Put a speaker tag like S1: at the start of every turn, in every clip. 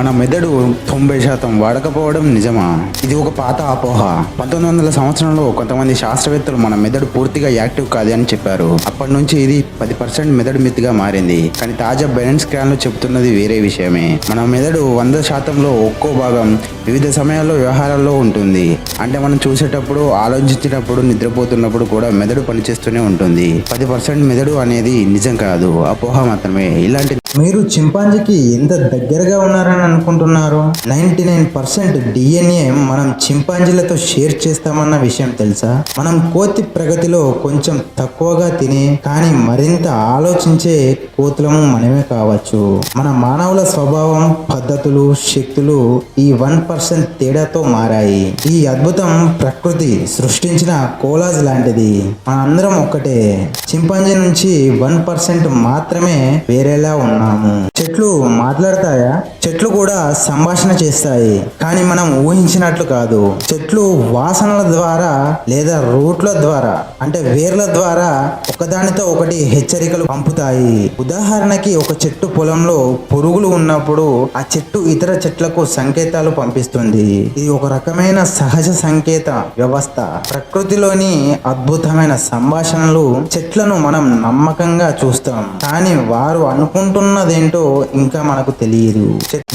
S1: మన మెదడు తొంభై శాతం వాడకపోవడం నిజమా? ఇది ఒక పాత అపోహ. పంతొమ్మిది వందల సంవత్సరంలో కొంతమంది శాస్త్రవేత్తలు మన మెదడు పూర్తిగా యాక్టివ్ కాదు అని చెప్పారు. అప్పటి నుంచి ఇది పది పర్సెంట్ మెదడు మితిగా మారింది. కానీ తాజా బెలెన్స్ స్కాన్లు చెబుతున్నది వేరే విషయమే. మన మెదడు వంద శాతంలో ఒక్కో భాగం వివిధ సమయాల్లో వ్యవహారాల్లో ఉంటుంది. అంటే మనం చూసేటప్పుడు ఆలోచించేటప్పుడు నిద్రపోతున్నప్పుడు కూడా మెదడు పనిచేస్తూనే ఉంటుంది. పది పర్సెంట్ మెదడు అనేది నిజం కాదు అపోహ మాత్రమే. ఇలాంటి
S2: మీరు చింపాంజీకి ఎంత దగ్గరగా ఉన్నారని అనుకుంటున్నారు నైన్టీ నైన్ పర్సెంట్ డిఎన్ఏ మనం చింపాంజీలతో షేర్ చేస్తామన్న విషయం తెలుసా? మనం కోతి ప్రగతిలో కొంచెం తక్కువగా తిని కానీ మరింత ఆలోచించే కోతులము మనమే కావచ్చు. మన మానవుల స్వభావం పద్ధతులు శక్తులు ఈ వన్ పర్సెంట్ తేడాతో మారాయి. ఈ అద్భుతం ప్రకృతి సృష్టించిన కోలాజ్ లాంటిది. మనందరం ఒక్కటే. చింపాంజీ నుంచి వన్ పర్సెంట్ మాత్రమే వేరేలా ఉన్నాము. చెట్లు మాట్లాడతాయా? చెట్లు కూడా సంభాషణ చేస్తాయి. కానీ మనం ఊహించినట్లు కాదు. చెట్లు వాసనల ద్వారా లేదా రూట్ల ద్వారా అంటే వేర్ల ద్వారా ఒకదానితో ఒకటి హెచ్చరికలు పంపుతాయి. ఉదాహరణకి ఒక చెట్టు పొలంలో పురుగులు ఉన్నప్పుడు ఆ చెట్టు ఇతర చెట్లకు సంకేతాలు పంపిస్తుంది. ఇది ఒక రకమైన సహజ సంకేత వ్యవస్థ. ప్రకృతిలోని అద్భుతమైన సంభాషణలు చెట్లను మనం నమ్మకంగా చూస్తాం. కానీ వారు అనుకుంటున్నదేంటో ఇంకా మనకు తెలియదు.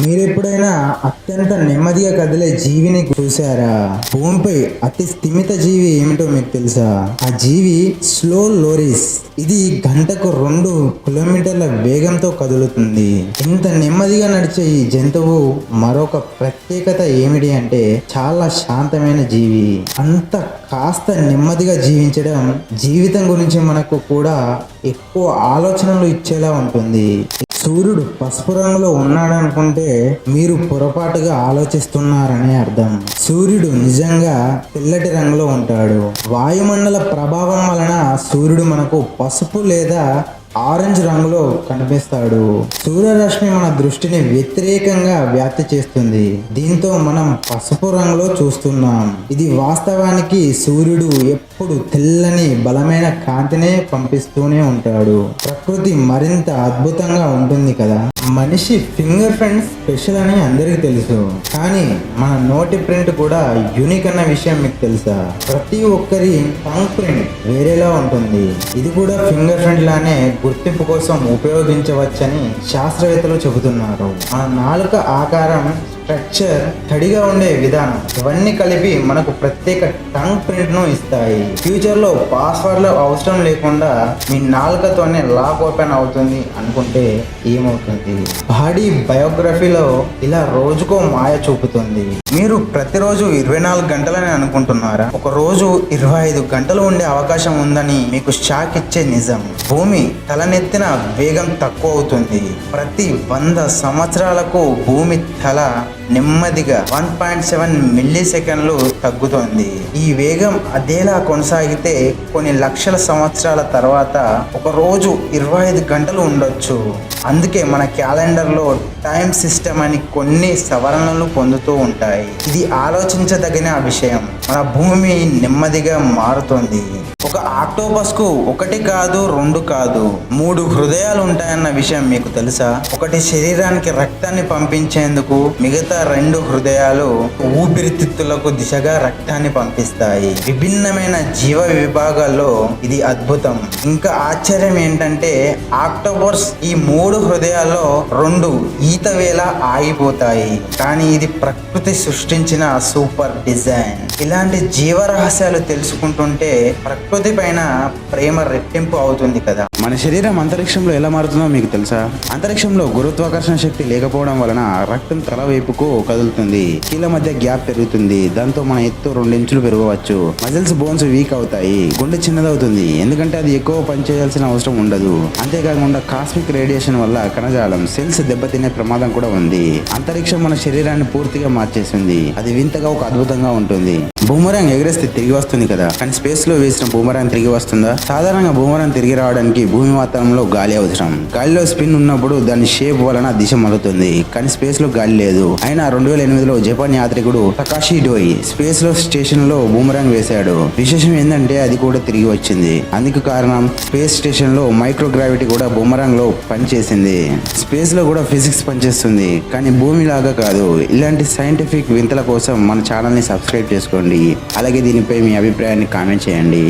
S2: మీరు ఎప్పుడైనా అత్యంత నెమ్మదిగా కదిలే జీవిని చూసారా భూమిపై అతి స్థిమిత జీవి ఏమిటో మీకు తెలుసా? ఆ జీవి స్లో లోరీస్. ఇది గంటకు రెండు కిలోమీటర్ల వేగంతో కదులుతుంది. ఇంత నెమ్మదిగా నడిచే ఈ జంతువు మరొక ప్రత్యేకత ఏమిటి అంటే చాలా శాంతమైన జీవి. అంత కాస్త నెమ్మదిగా జీవించడం జీవితం గురించి మనకు కూడా ఎక్కువ ఆలోచనలు ఇచ్చేలా ఉంటుంది. సూర్యుడు పసుపు రంగులో ఉన్నాడనుకుంటే మీరు పొరపాటుగా ఆలోచిస్తున్నారని అర్థం. సూర్యుడు నిజంగా తెల్లటి రంగులో ఉంటాడు. వాయుమండల ప్రభావం వలన సూర్యుడు మనకు పసుపు లేదా ఆరెంజ్ రంగులో కనిపిస్తాడు. సూర్యరశ్మి మన దృష్టిని వ్యతిరేకంగా వ్యాప్తి చేస్తుంది. దీంతో మనం పసుపు రంగులో చూస్తున్నాం. ఇది వాస్తవానికి సూర్యుడు ఎప్పుడు తెల్లని బలమైన కాంతినే పంపిస్తూనే ఉంటాడు. ప్రకృతి మరింత అద్భుతంగా ఉంటుంది కదా? మనిషి ఫింగర్ ప్రింట్ స్పెషల్ అని అందరికీ తెలుసు. కానీ మన నోటి ప్రింట్ కూడా యూనిక్ అన్న విషయం మీకు తెలుసా? ప్రతి ఒక్కరి టంగ్ ప్రింట్ వేరేలా ఉంటుంది. ఇది కూడా ఫింగర్ ప్రింట్ లానే గుర్తింపు కోసం ఉపయోగించవచ్చని శాస్త్రవేత్తలు చెబుతున్నారు. మన నాలుక ఆకారం స్ట్రక్చర్ తడిగా ఉండే విధానం ఇవన్నీ కలిపి మనకు ప్రత్యేక టంగ్ ప్రింట్ను ఇస్తాయి. ఫ్యూచర్లో పాస్వర్డ్లు అవసరం లేకుండా మీ నాలుకతోనే లాక్ ఓపెన్ అవుతుంది అనుకుంటే ఏమవుతుంది? బాడీ బయోగ్రఫీలో ఇలా రోజుకో మాయ చూపుతుంది. మీరు ప్రతిరోజు ఇరవై నాలుగు గంటలని అనుకుంటున్నారా? ఒక రోజు ఇరవై ఐదు గంటలు ఉండే అవకాశం ఉందని మీకు షాక్ ఇచ్చే నిజం. భూమి తలనెత్తిన వేగం తక్కువ అవుతుంది ప్రతి వంద సంవత్సరాలకు భూమి తల నెమ్మదిగా వన్ పాయింట్ సెవెన్ మిల్లీ సెకండ్లు తగ్గుతోంది. ఈ వేగం అదేలా కొనసాగితే కొన్ని లక్షల సంవత్సరాల తర్వాత ఒక రోజు ఇరవై ఐదు గంటలు ఉండొచ్చు. అందుకే మనకి క్యాలెండర్లో టైం సిస్టమ్ అని కొన్ని సవరణలు పొందుతూ ఉంటాయి. ఇది ఆలోచించదగిన విషయం. మన భూమి నెమ్మదిగా మారుతుంది. ఒక ఆక్టోపస్కు ఒకటి కాదు రెండు కాదు మూడు హృదయాలు ఉంటాయన్న విషయం మీకు తెలుసా? ఒకటి శరీరానికి రక్తాన్ని పంపించేందుకు మిగతా రెండు హృదయాలు ఊపిరితిత్తులకు దిశగా రక్తాన్ని పంపిస్తాయి. విభిన్నమైన జీవ విభాగాల్లో ఇది అద్భుతం. ఇంకా ఆశ్చర్యం ఏంటంటే ఆక్టోపస్ ఈ మూడు హృదయాల్లో రెండు ఈ ఈత వేళ ఆగిపోతాయి. కానీ ఇది ప్రకృతి సృష్టించిన సూపర్ డిజైన్. ఇలాంటి జీవ రహస్యాలు తెలుసుకుంటుంటే ప్రకృతి పైన ప్రేమ రెట్టింపు అవుతుంది కదా.
S1: మన శరీరం అంతరిక్షంలో ఎలా మారుతుందో మీకు తెలుసా? అంతరిక్షంలో గురుత్వాకర్షణ శక్తి లేకపోవడం వలన రక్తం తల వైపుకు కదులుతుంది. కీళ్ళ మధ్య గ్యాప్ పెరుగుతుంది. దాంతో మన ఎత్తు రెండు ఇంచులు పెరగవచ్చు. మజిల్స్ బోన్స్ వీక్ అవుతాయి. గుండె చిన్నదవుతుంది. ఎందుకంటే అది ఎక్కువ పనిచేయాల్సిన అవసరం ఉండదు. అంతేకాకుండా కాస్మిక్ రేడియేషన్ వల్ల కణజాలం సెల్స్ దెబ్బతినే ప్రమాదం కూడా ఉంది. అంతరిక్షం మన శరీరాన్ని పూర్తిగా మార్చేసింది. అది వింతగా ఒక అద్భుతంగా ఉంటుంది. బూమరాంగ్ ఎగరేస్తే తిరిగి వస్తుంది కదా. కానీ స్పేస్లో వేసిన బూమరాంగ్ తిరిగి వస్తుందా? సాధారణంగా బూమరాంగ్ తిరిగి రావడానికి భూమి వాతావరణంలో గాలి అవసరం. గాలిలో స్పిన్ ఉన్నప్పుడు దాని షేప్ వలన దిశ మలుతుంది కానీ స్పేస్లో గాలి లేదు. అయినా రెండు వేల ఎనిమిదిలో జపాన్ యాత్రికుడు తకాషి డోయి స్పేస్లో స్టేషన్లో బూమరాంగ్ వేశాడు. విశేషం ఏంటంటే అది కూడా తిరిగి వచ్చింది. అందుకు కారణం స్పేస్ స్టేషన్లో మైక్రో గ్రావిటీ కూడా బూమరాంగ్లో పనిచేసింది. స్పేస్లో కూడా ఫిజిక్స్ పనిచేస్తుంది. కానీ భూమి లాగా కాదు. ఇలాంటి సైంటిఫిక్ వింతల కోసం మన ఛానల్ని సబ్స్క్రైబ్ చేసుకోండి. అలాగే దీనిపై మీ అభిప్రాయాన్ని కామెంట్ చేయండి.